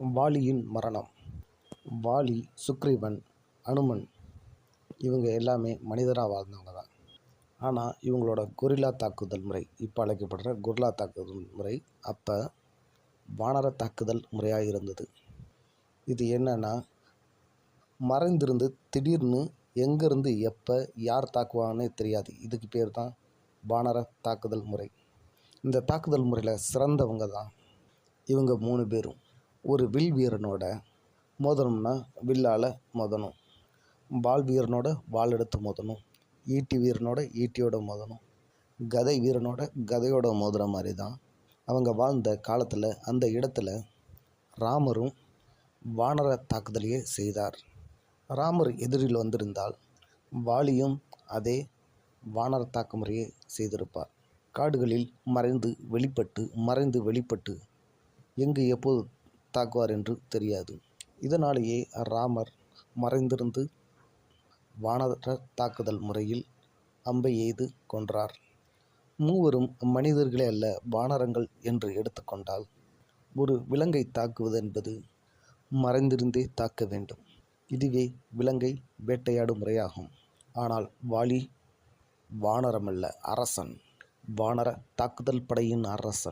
வாலியின் மரணம். வாலி சுக்ரீவன் அனுமன் இவங்க எல்லாமே மனிதராக வாழ்ந்தவங்க தான். ஆனால் இவங்களோட கொரில்லா தாக்குதல் முறை இப்போ அழைக்கப்படுற கொரில்லா தாக்குதல் முறை அப்போ வானர தாக்குதல் முறையாக இருந்தது. இது என்னன்னா மறைந்திருந்து திடீர்னு எங்கேருந்து எப்போ யார் தாக்குவாங்கன்னே தெரியாது. இதுக்கு பேர் தான் வானர தாக்குதல் முறை. இந்த தாக்குதல் முறையில் சிறந்தவங்க தான் இவங்க மூணு பேரும். ஒரு வில் வீரனோட மோதணும்னா வில்லால் மோதணும். வாள் வீரனோட வால் எடுத்து மோதணும். ஈட்டி வீரனோட ஈட்டியோட மோதணும். கதை வீரனோட கதையோட மோதுற மாதிரி தான் அவங்க வாழ்ந்த காலத்தில் அந்த இடத்துல ராமரும் வானர தாக்குதலையே செய்தார். ராமர் எதிரில் வந்திருந்தால் வாலியும் அதே வானர தாக்கு முறையை செய்திருப்பார். காடுகளில் மறைந்து வெளிப்பட்டு மறைந்து வெளிப்பட்டு எங்கு எப்போது தாக்குவார் என்று தெரியாது. இதனாலேயே ராமர் மறைந்திருந்து வானர தாக்குதல் முறையில் அம்பை எய்து கொன்றார். மூவரும் மனிதர்களே அல்ல வானரங்கள் என்று எடுத்துக்கொண்டால் ஒரு விலங்கை தாக்குவது என்பது மறைந்திருந்தே தாக்க வேண்டும். இதுவே விலங்கை வேட்டையாடும் முறையாகும். ஆனால் வாலி வானரமல்ல அரசன். வானர தாக்குதல் படையின் அரசன்.